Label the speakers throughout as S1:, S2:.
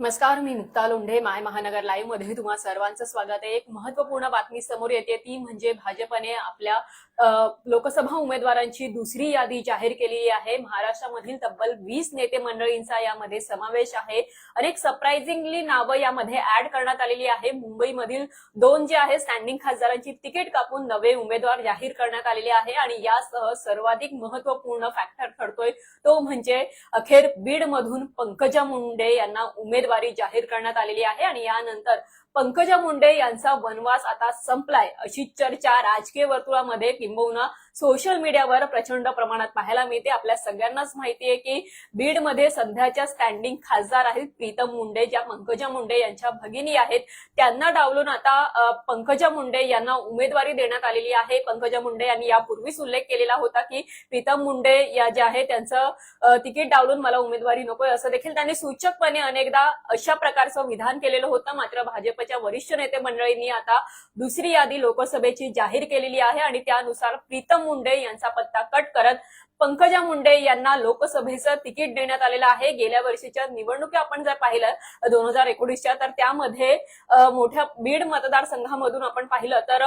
S1: नमस्कार मी मुक्ता लोंढे माय महानगर लाईव्हमध्ये तुम्हा सर्वांचं स्वागत आहे. एक महत्त्वपूर्ण बातमी समोर येते ती म्हणजे भाजपने आपल्या लोकसभा उमेदवारांची दुसरी यादी जाहीर केलेली आहे. महाराष्ट्रामधील तब्बल वीस नेते मंडळींचा यामध्ये समावेश आहे. अनेक सरप्राइझिंगली नावं यामध्ये ऍड करण्यात आलेली आहे. मुंबईमधील दोन जे आहे स्टँडिंग खासदारांची तिकीट कापून नवे उमेदवार जाहीर करण्यात आलेले आहे आणि यासह सर्वाधिक महत्त्वपूर्ण फॅक्टर ठरतोय. तो म्हणजे अखेर बीड मधून पंकजा मुंडे यांना उमेदवार जाहीर करण्यात आलेली आहे आणि यानंतर पंकजा मुंडे यांचा वनवास आता संपलाय अशी चर्चा राजकीय वर्तुळामध्ये किंबहुना सोशल मीडियावर प्रचंड प्रमाणात पाहायला मिळते. आपल्या सगळ्यांनाच माहिती आहे की बीडमध्ये सध्याच्या स्टँडिंग खासदार आहेत प्रीतम मुंडे ज्या पंकजा मुंडे यांच्या भगिनी आहेत. त्यांना डावलून आता पंकजा मुंडे यांना उमेदवारी देण्यात आलेली आहे. पंकजा मुंडे यांनी यापूर्वीच उल्लेख केलेला होता की प्रीतम मुंडे या ज्या आहे त्यांचं तिकीट डावलून मला उमेदवारी नकोय असं देखील त्यांनी सूचकपणे अनेकदा अशा प्रकारचं विधान केलेलं होतं. मात्र भाजप भाजपच्या वरिष्ठ नेते मंडळींनी आता दुसरी यादी लोकसभेची जाहीर केलेली आहे आणि त्यानुसार प्रीतम मुंडे यांचा पत्ता कट करत पंकजा मुंडे यांना लोकसभेचं तिकीट देण्यात आलेलं आहे. गेल्या वर्षीच्या निवडणुकी आपण जर पाहिलं दोन हजार एकोणीसच्या तर त्यामध्ये मोठ्या बीड मतदारसंघामधून आपण पाहिलं तर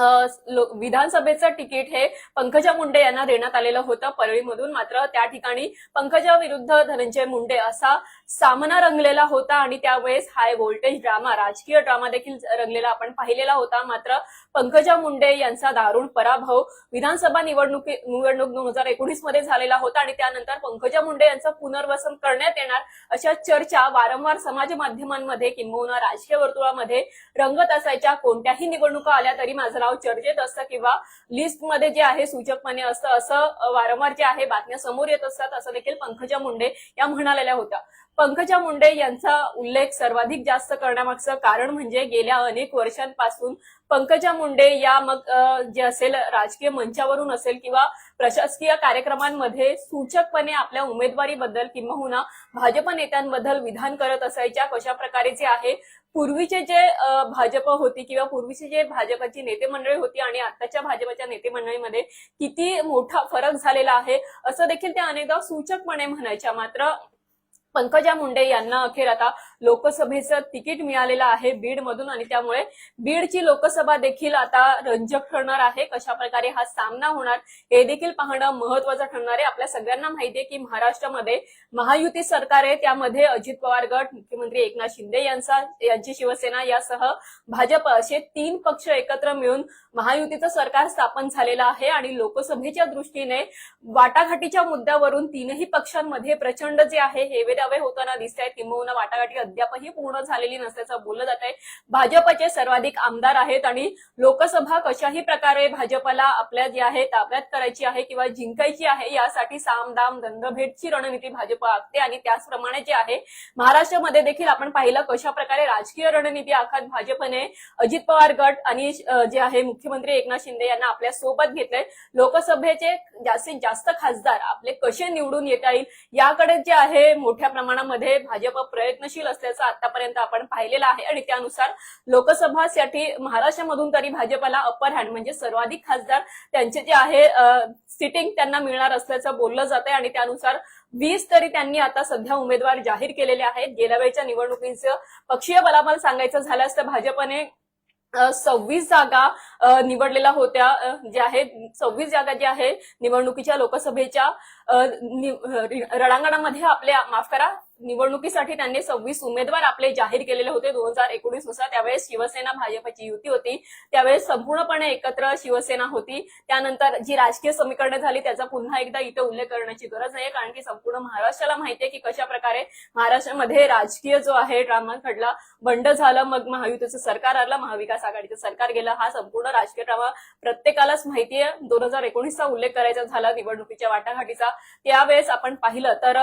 S1: विधानसभेचं तिकीट हे पंकजा मुंडे यांना देण्यात आलेलं होतं परळीमधून. मात्र त्या ठिकाणी पंकजा विरुद्ध धनंजय मुंडे असा सामना रंगलेला होता आणि त्यावेळेस हाय व्होल्टेज ड्रामा राजकीय ड्रामा देखील रंगलेला आपण पाहिलेला होता. मात्र पंकजा मुंडे यांचा दारुण पराभव विधानसभा निवडणुकी निवडणूक दोन हजार एकोणीसमध्ये झालेला होता आणि त्यानंतर पंकजा मुंडे यांचं पुनर्वसन करण्यात येणार अशा चर्चा वारंवार समाज माध्यमांमध्ये किंबहुना राजकीय वर्तुळामध्ये रंगत असायच्या. कोणत्याही निवडणुका आल्या तरी माझं नाव चर्चेत असतं किंवा लिस्टमध्ये जे आहे सूचकपणे असतं असं वारंवार जे आहे बातम्या समोर येत असतात असं देखील पंकजा मुंडे या म्हणालेल्या होत्या. पंकजा मुंडे यांचा उल्लेख सर्वाधिक जास्त करण्यामागचं कारण म्हणजे गेल्या अनेक वर्षांपासून पंकजा मुंडे या मग जे असेल राजकीय मंचावरून असेल किंवा प्रशासकीय कार्यक्रमांमध्ये सूचकपणे आपल्या उमेदवारीबद्दल किंबहुना हो भाजप नेत्यांबद्दल विधान करत असायच्या कशा प्रकारे जे आहे पूर्वीचे जे भाजप होती किंवा पूर्वीचे जे भाजपची नेते मंडळी होती आणि आताच्या भाजपच्या नेते मंडळीमध्ये किती मोठा फरक झालेला आहे असं देखील त्या अनेकदा सूचकपणे म्हणायच्या. मात्र पंकजा मुंडे यांना अखेर आता लोकसभेचं तिकीट मिळालेलं आहे बीड मधून आणि त्यामुळे बीडची लोकसभा देखील आता रंजक ठरणार आहे. कशा प्रकारे हा सामना होणार हे देखील पाहणं महत्वाचं ठरणार आहे. आपल्या सगळ्यांना माहिती आहे की महाराष्ट्रामध्ये महायुती सरकार आहे. त्यामध्ये अजित पवार गट मुख्यमंत्री एकनाथ शिंदे यांचा यांची शिवसेना यासह भाजप असे तीन पक्ष एकत्र मिळून महायुतीचं सरकार स्थापन झालेलं आहे आणि लोकसभेच्या दृष्टीने वाटाघाटीच्या मुद्द्यावरून तीनही पक्षांमध्ये प्रचंड जे आहे हेवेदावे होताना दिसत आहेत किंबहुना वाटाघाटी अद्यापही पूर्ण झालेली नसल्याचं बोललं जात आहे. भाजपचे सर्वाधिक आमदार आहेत आणि लोकसभा कशाही प्रकारे भाजपला आपल्या जे आहे ताब्यात करायची आहे किंवा जिंकायची आहे यासाठी सामदाम दंडभेटची रणनीती भाजप आखते आणि त्याचप्रमाणे जे आहे महाराष्ट्रामध्ये देखील आपण पाहिलं कशा प्रकारे राजकीय रणनीती आखात भाजपने अजित पवार गट आणि जे आहे मुख्यमंत्री एकनाथ शिंदे यांना आपल्यासोबत घेतलंय. लोकसभेचे जास्तीत जास्त खासदार आपले कसे निवडून येता येईल याकडे जे आहे मोठ्या प्रमाणामध्ये भाजप प्रयत्नशील असल्याचं आतापर्यंत आपण पाहिलेलं आहे आणि त्यानुसार लोकसभासाठी महाराष्ट्रामधून तरी भाजपला अपर हँड म्हणजे सर्वाधिक खासदार त्यांचे जे आहे सिटिंग त्यांना मिळणार असल्याचं बोललं जात आहे आणि त्यानुसार वीस तरी त्यांनी आता सध्या उमेदवार जाहीर केलेले आहेत. गेल्या वेळच्या निवडणुकीचं पक्षीय बलाबल सांगायचं झाल्यास तर भाजपने सव्वीस जागा निवडलेल्या होत्या. ज्या आहेत सव्वीस जागा ज्या आहे निवडणुकीच्या लोकसभेच्या रणांगणामध्ये आपल्या माफ करा निवडणुकीसाठी त्यांनी सव्वीस उमेदवार आपले जाहीर केलेले होते दोन हजार एकोणीसनुसार. त्यावेळेस शिवसेना भाजपची युती होती. त्यावेळेस संपूर्णपणे एकत्र शिवसेना होती. त्यानंतर जी राजकीय समीकरणं झाली त्याचा पुन्हा एकदा इथे उल्लेख करण्याची गरज नाही कारण की संपूर्ण महाराष्ट्राला माहिती आहे की कशा प्रकारे महाराष्ट्रामध्ये राजकीय जो आहे ड्रामा घडला. बंड झालं मग महायुतीचं सरकार आलं महाविकास आघाडीचं सरकार गेलं. हा संपूर्ण राजकीय ड्रामा प्रत्येकालाच माहिती आहे. दोन हजार एकोणीसचा उल्लेख करायचा झाला निवडणुकीच्या वाटाघाटीचा. त्यावेळेस आपण पाहिलं तर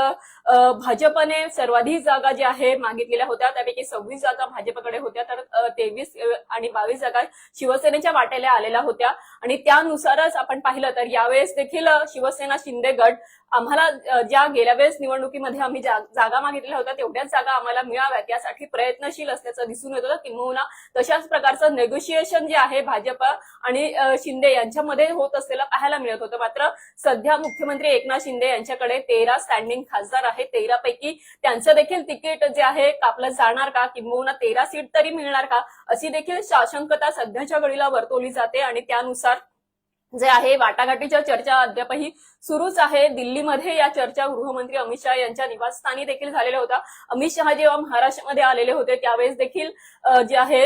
S1: भाजपने सर्वाधिक जागा ज्या आहे मागितलेल्या होत्या त्यापैकी सव्वीस जागा भाजपकडे होत्या तर तेवीस आणि बावीस जागा शिवसेनेच्या वाटेला आलेल्या होत्या. आणि त्यानुसारच आपण पाहिलं तर यावेळेस देखील शिवसेना शिंदे गट आम्हाला ज्या गेल्या वेळेस निवडणुकीमध्ये आम्ही जागा मागितल्या होत्या तेवढ्याच जागा आम्हाला मिळाव्यात. यासाठी प्रयत्नशील असल्याचं दिसून येत होतं. किंबहुना तशाच प्रकारचं नेगोशिएशन जे आहे भाजप आणि शिंदे यांच्यामध्ये होत असलेलं पाहायला मिळत होतं. मात्र सध्या मुख्यमंत्री एकनाथ शिंदे यांच्याकडे तेरा स्टँडिंग खासदार आहेत. तेरा पैकी. त्यांचं देखील तिकीट जे आहे कापलं जाणार का? किंबहुना तेरा सीट तरी मिळणार का? अशी देखील साशंकता सध्याच्या घडीला वर्तवली जाते. आणि त्यानुसार जे आहे वाटाघाटीच्या चर्चा अद्यापही सुरूच आहे. दिल्लीमध्ये या चर्चा गृहमंत्री अमित शहा यांच्या निवासस्थानी देखील झालेल्या होत्या. अमित शहा जेव्हा महाराष्ट्रामध्ये आलेले होते त्यावेळेस देखील जे आहे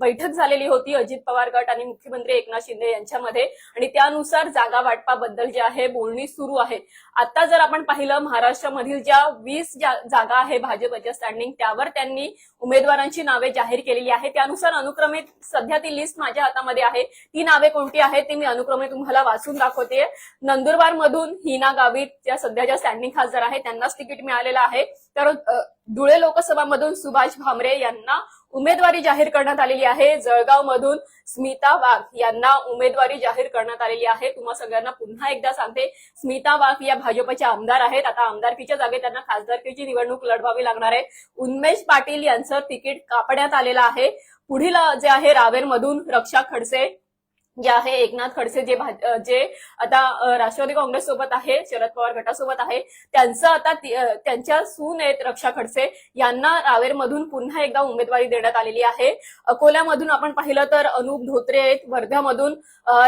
S1: बैठक झालेली होती अजित पवार गट आणि मुख्यमंत्री एकनाथ शिंदे यांच्यामध्ये. आणि त्यानुसार जागा वाटपाबद्दल जे आहे बोलणी सुरू आहे. आता जर आपण पाहिलं महाराष्ट्रामधील ज्या वीस ज्या जागा आहे भाजपच्या स्टँडिंग त्यावर त्यांनी उमेदवारांची नावे जाहीर केलेली आहे त्यानुसार अनुक्रमे सध्या ती लिस्ट माझ्या हातामध्ये आहे. ती नावे कोणती आहेत ती मी अनुक्रमे तुम्हाला वाचून दाखवते नंदुरबार मधून हिना गावित ज्या सध्याच्या स्टँडिंग खासदार आहे त्यांनाच तिकीट मिळालेलं आहे. तर धुळे लोकसभा मधून सुभाष भामरे यांना उमेदवारी जाहीर करण्यात आलेली आहे. जळगाव मधून स्मिता वाघ यांना उमेदवारी जाहीर करण्यात आलेली आहे. तुम्हा सगळ्यांना पुन्हा एकदा सांगते स्मिता वाघ या भाजपच्या आमदार आहेत. आता आमदारकीच्या जागे त्यांना खासदारकीची निवडणूक लढवावी लागणार आहे. उन्मेश पाटील यांचं तिकीट कापण्यात आलेलं आहे. पुढील जे आहे रावेरमधून रक्षा खडसे जे आहे एकनाथ खडसे जे जे आता राष्ट्रवादी काँग्रेस सोबत आहे शरद पवार गटासोबत आहे त्यांचं आता त्यांच्या सून आहेत रक्षा खडसे. यांना रावेरमधून पुन्हा एकदा उमेदवारी देण्यात आलेली आहे. अकोल्यामधून आपण पाहिलं तर अनुप धोत्रे आहेत. वर्ध्यामधून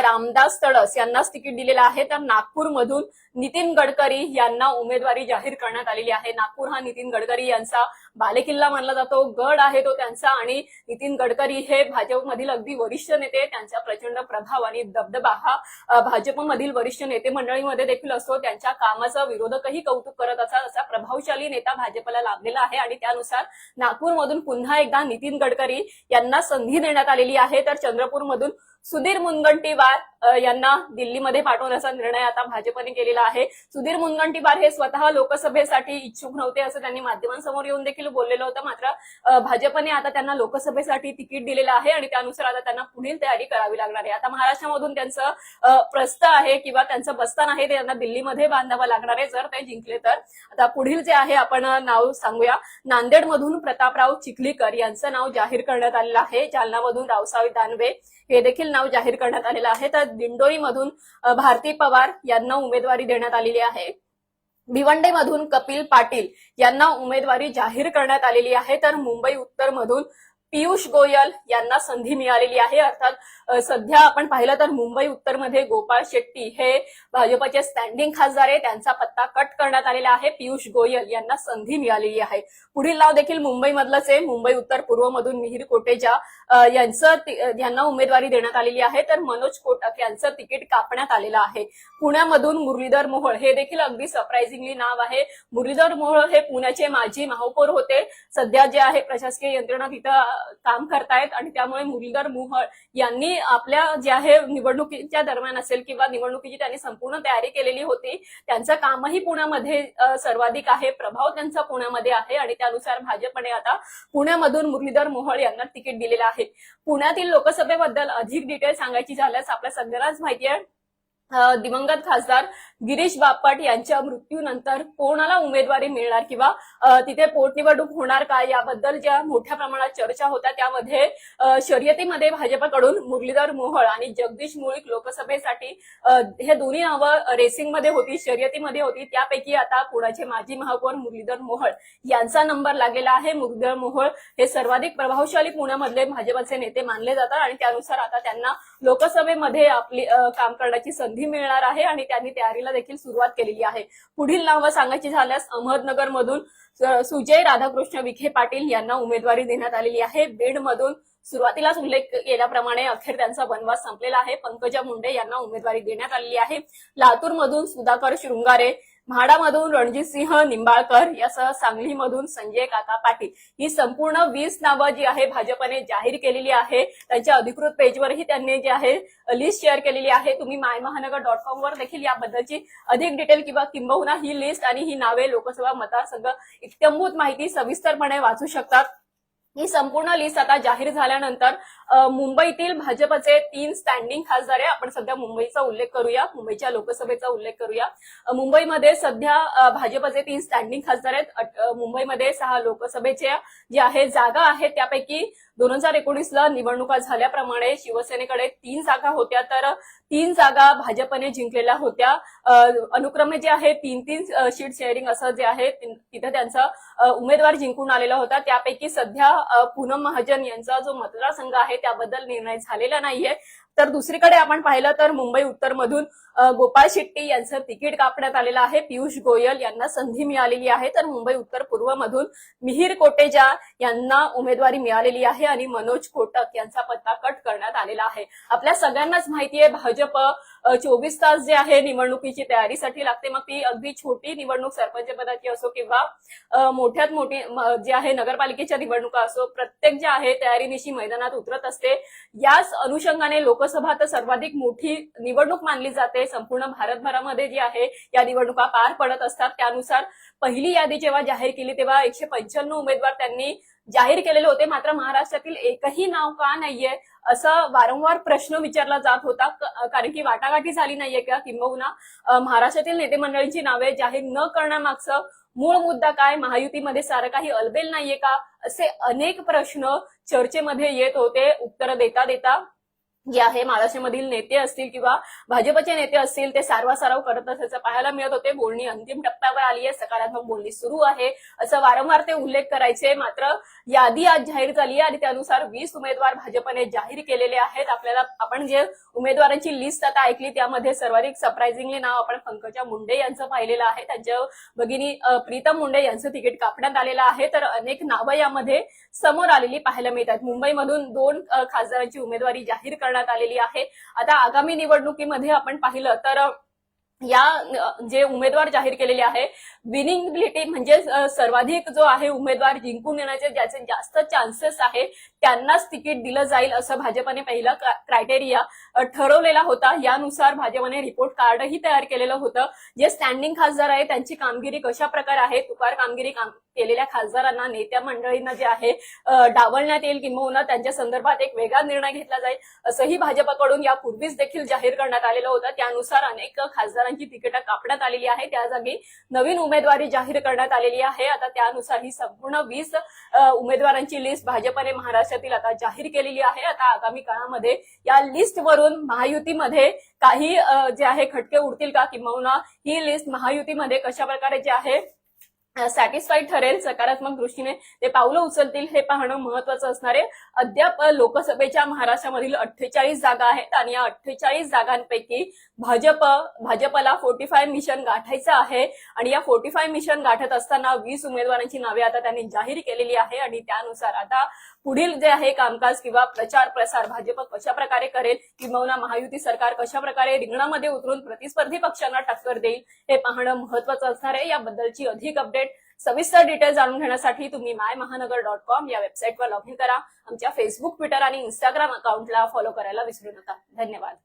S1: रामदास तडस यांनाच तिकीट दिलेलं आहे. तर नागपूरमधून नितीन गडकरी यांना उमेदवारी जाहीर करण्यात आलेली आहे. नागपूर हा नितीन गडकरी यांचा बालेकिल्ला मानला जातो. गड आहे तो त्यांचा आणि नितीन गडकरी हे भाजपमधील अगदी वरिष्ठ नेते त्यांचा प्रचंड प्रभाव आणि दबदबा हा भाजपमधील वरिष्ठ नेते मंडळीमध्ये देखील असतो. त्यांच्या कामाचं विरोधकही कौतुक करत असतात असा प्रभावशाली नेता भाजपला लाभलेला आहे आणि त्यानुसार नागपूरमधून पुन्हा एकदा नितीन गडकरी यांना संधी देण्यात आलेली आहे. तर चंद्रपूरमधून सुधीर मुनगंटीवार यांना दिल्लीमध्ये पाठवण्याचा निर्णय आता भाजपने केलेला आहे. सुधीर मुनगंटीवार हे स्वतः लोकसभेसाठी इच्छुक नव्हते असं त्यांनी माध्यमांसमोर येऊन देखील बोललेलं होतं. मात्र भाजपने आता त्यांना लोकसभेसाठी तिकीट दिलेलं आहे आणि त्यानुसार आता त्यांना पुढील तयारी करावी लागणार आहे. आता महाराष्ट्रामधून त्यांचं प्रस्थ आहे किंवा त्यांचं बस्तान आहे ते त्यांना दिल्लीमध्ये बांधावं लागणार आहे जर ते जिंकले तर. आता पुढील जे आहे आपण नाव सांगूया. नांदेडमधून प्रतापराव चिखलीकर यांचं नाव जाहीर करण्यात आलेलं आहे. जालनामधून रावसाहेब दानवे हे देखील नाव जाहीर करण्यात आलेलं आहे. तर दिंडोरीमधून भारती पवार यांना उमेदवारी देण्यात आलेली आहे. भिवंडीमधून कपिल पाटील यांना उमेदवारी जाहीर करण्यात आलेली आहे. तर मुंबई उत्तर मधून पियुष गोयल यांना संधी मिळालेली आहे. अर्थात सध्या आपण पाहिलं तर मुंबई उत्तरमध्ये गोपाळ शेट्टी हे भाजपचे स्टँडिंग खासदार आहे त्यांचा पत्ता कट करण्यात आलेला आहे. पियुष गोयल यांना संधी मिळालेली आहे. पुढील नाव देखील मुंबईमधलंच आहे. मुंबई उत्तर पूर्वमधून मिहिर कोटेजा यांचं यांना उमेदवारी देण्यात आलेली आहे. तर मनोज कोटक यांचं तिकीट कापण्यात आलेलं आहे. पुण्यामधून मुरलीधर मोहोळ हे देखील अगदी सरप्राइझिंगली नाव आहे. मुरलीधर मोहोळ हे पुण्याचे माजी महापौर होते. सध्या जे आहे प्रशासकीय यंत्रणा तिथं काम करतायत आणि त्यामुळे मुरलीधर मोहोळ यांनी आपल्या जे आहे निवडणुकीच्या दरम्यान असेल किंवा निवडणुकीची त्यांनी संपूर्ण तयारी केलेली होती त्यांचं कामही पुण्यामध्ये सर्वाधिक आहे प्रभाव त्यांचा पुण्यामध्ये आहे आणि त्यानुसार भाजपने आता पुण्यामधून मुरलीधर मोहोळ यांना तिकीट दिलेलं आहे. पुण्यातील लोकसभेबद्दल अधिक डिटेल सांगायची झाल्यास आपल्या सगळ्यांनाच माहिती आहे दिवंगत खासदार गिरीश बापट यांच्या मृत्यूनंतर कोणाला उमेदवारी मिळणार किंवा तिथे पोटनिवडणूक होणार का? याबद्दल ज्या मोठ्या प्रमाणात चर्चा होत्या त्यामध्ये शर्यतीमध्ये भाजपाकडून मुरलीधर मोहोळ आणि जगदीश मुळीक लोकसभेसाठी हे दोन्ही नावं रेसिंगमध्ये होती शर्यतीमध्ये होती. त्यापैकी आता पुण्याचे माजी महापौर मुरलीधर मोहोळ यांचा नंबर लागलेला आहे. मुरलीधर मोहोळ हे सर्वाधिक प्रभावशाली पुण्यामधले भाजपचे नेते मानले जातात आणि त्यानुसार आता त्यांना लोकसभेमध्ये आपली काम करण्याची संधी मिळणार आहे आणि त्यांनी तयारीला देखील सुरुवात केलेली आहे. पुढील नावं सांगायची झाल्यास अहमदनगरमधून मधून सुजय राधाकृष्ण विखे पाटील यांना उमेदवारी देण्यात आलेली आहे. बीडमधून सुरुवातीलाच उल्लेख केल्याप्रमाणे अखेर त्यांचा वनवास संपलेला आहे. पंकजा मुंडे यांना उमेदवारी देण्यात आलेली आहे. लातूरमधून सुधाकर शृंगारे म्हाडामधून रणजितसिंह निंबाळकर यासह सांगलीमधून संजय काका पाटील ही संपूर्ण वीस नावं जी आहे भाजपने जाहीर केलेली आहे. त्यांच्या अधिकृत पेजवरही त्यांनी जे आहे लिस्ट शेअर केलेली आहे. तुम्ही माय महानगर डॉट कॉम वर देखील याबद्दलची अधिक डिटेल किंवा किंबहुना ही लिस्ट आणि ही नावे लोकसभा मतदारसंघ इत्यंभूत माहिती सविस्तरपणे वाचू शकतात. ही संपूर्ण लिस्ट आता जाहीर झाल्यानंतर मुंबईतील भाजपचे तीन स्टँडिंग खासदार आहे. आपण सध्या मुंबईचा उल्लेख करूया. मुंबईच्या लोकसभेचा उल्लेख करूया. मुंबईमध्ये सध्या भाजपचे तीन स्टँडिंग खासदार आहेत. मुंबईमध्ये सहा लोकसभेच्या जे आहे जागा आहेत त्यापैकी दोन हजार एकोणीसला निवडणुका झाल्याप्रमाणे शिवसेनेकडे तीन जागा होत्या. तर तीन जागा भाजपने जिंकलेल्या होत्या. अनुक्रमे जे आहे तीन तीन शीट शेअरिंग असं जे आहे तिथं तिथे त्यांचा उमेदवार जिंकून आलेला होता. त्यापैकी सध्या पूनम महाजन यांचा जो मतदारसंघ आहे त्याबद्दल निर्णय झालेला नाहीये. तर दुसरीकडे आपण पाहिलं तर मुंबई उत्तरमधून गोपाळ शेट्टी यांचं तिकीट कापण्यात आलेलं आहे. पियुष गोयल यांना संधी मिळालेली आहे. तर मुंबई उत्तर पूर्वमधून मिहीर कोटेजा यांना उमेदवारी मिळालेली आहे आणि मनोज कोटक यांचा पत्ता कट करण्यात आलेला आहे. आपल्या सगळ्यांनाच माहिती आहे भाजप चोवीस तास जे आहे निवडणुकीची तयारीसाठी लागते. मग ती अगदी छोटी निवडणूक सरपंच पदाची असो किंवा मोठ्यात मोठी जे आहे नगरपालिकेच्या निवडणुका असो प्रत्येक जे आहे तयारीनिशी मैदानात उतरत असते. याच अनुषंगाने लोक लोकसभा तर सर्वाधिक मोठी निवडणूक मानली जाते. संपूर्ण भारतभरामध्ये जी आहे या निवडणुका पार पडत असतात. त्यानुसार पहिली यादी जेव्हा जाहीर केली तेव्हा एकशे पंच्याण्णव उमेदवार त्यांनी जाहीर केलेले होते. मात्र महाराष्ट्रातील एकही नाव का नाहीये असं वारंवार प्रश्न विचारला जात होता. कारण की वाटाघाटी झाली नाहीये का किंबहुना महाराष्ट्रातील नेते मंडळींची नावे जाहीर न करण्यामागचं मूळ मुद्दा काय? महायुतीमध्ये सारं काही अलबेल नाहीये का? असे अनेक प्रश्न चर्चेमध्ये येत होते. उत्तर देता देता जे आहे महाराष्ट्रामधील नेते असतील किंवा भाजपचे नेते असतील ते सारवासारव करत असल्याचं पाहायला मिळत होते. बोलणी अंतिम टप्प्यावर आली आहे. सकारात्मक बोलणी सुरू आहे. असं वारंवार ते उल्लेख करायचे. मात्र यादी आज जाहीर झाली आहे आणि त्यानुसार वीस उमेदवार भाजपने जाहीर केलेले आहेत. आपल्याला आपण जे उमेदवारांची लिस्ट आता ऐकली त्यामध्ये सर्वाधिक सरप्राइझिंगली नाव आपण पंकजा मुंडे यांचं पाहिलेलं आहे. त्यांच्या भगिनी प्रीतम मुंडे यांचं तिकीट कापण्यात आलेलं आहे. तर अनेक नावं यामध्ये समोर आलेली पाहायला मिळतात. मुंबईमधून दोन खासदारांची उमेदवारी जाहीर करण्यात आलेली आहे. आता आगामी निवडणुकीमध्ये आपण पाहिलं तर या जे उमेदवार जाहीर केलेले आहे विनिंगबिलिटी म्हणजे सर्वाधिक जो आहे उमेदवार जिंकून येण्याचे ज्याचे जास्त चान्सेस आहे त्यांनाच तिकीट दिलं जाईल असं भाजपने पहिला क्रायटेरिया ठरवलेला होता. यानुसार भाजपने रिपोर्ट कार्डही तयार केलेलं होतं. जे स्टँडिंग खासदार आहे त्यांची कामगिरी कशा प्रकारे आहे तुकार कामगिरी काम केलेल्या खासदारांना नेत्या मंडळींना जे आहे डावलण्यात येईल किंबहुना त्यांच्या संदर्भात एक वेगळा निर्णय घेतला जाईल असंही भाजपकडून यापूर्वीच देखील जाहीर करण्यात आलेलं होतं. त्यानुसार अनेक खासदारांची तिकीटं कापण्यात आलेली आहे. त्या जागी नवीन उमेदवारी जाहीर करण्यात आलेली आहे. आता त्यानुसार ही संपूर्ण वीस उमेदवारांची लिस्ट भाजपने महाराष्ट्रातील आता जाहीर केलेली आहे. आता आगामी काळामध्ये या लिस्टवरून महायुतीमध्ये काही जे आहे खटके उडतील का? किंबहुना ही लिस्ट महायुतीमध्ये कशा प्रकारे जे आहे सॅटिस्फाईड ठरेल सकारात्मक दृष्टीने ते पावलं उचलतील हे पाहणं महत्वाचं असणार आहे. अद्याप लोकसभेच्या महाराष्ट्रामधील अठ्ठेचाळीस जागा आहेत आणि या अठ्ठेचाळीस जागांपैकी भाजप भाजपला फोर्टी फाय मिशन गाठायचं आहे. आणि या फोर्टी फाय मिशन गाठत असताना वीस उमेदवारांची नावे आता त्यांनी जाहीर केलेली आहे. आणि त्यानुसार आता पुढील जे आहे कामकाज किंवा प्रचार प्रसार भाजप कशा प्रकारे करेल किंवा महायुती सरकार कशा प्रकारे रिंगणामध्ये उतरून प्रतिस्पर्धी पक्षांना टक्कर देईल हे पाहणं महत्वाचं असणार आहे. याबद्दलची अधिक अपडेट सविस्तर डिटेल जाणून घेण्यासाठी तुम्ही माय महानगर डॉट कॉम या वेबसाईटवर लॉग इन करा. आमच्या फेसबुक ट्विटर आणि इंस्टाग्राम अकाउंटला फॉलो करायला विसरू नका. धन्यवाद.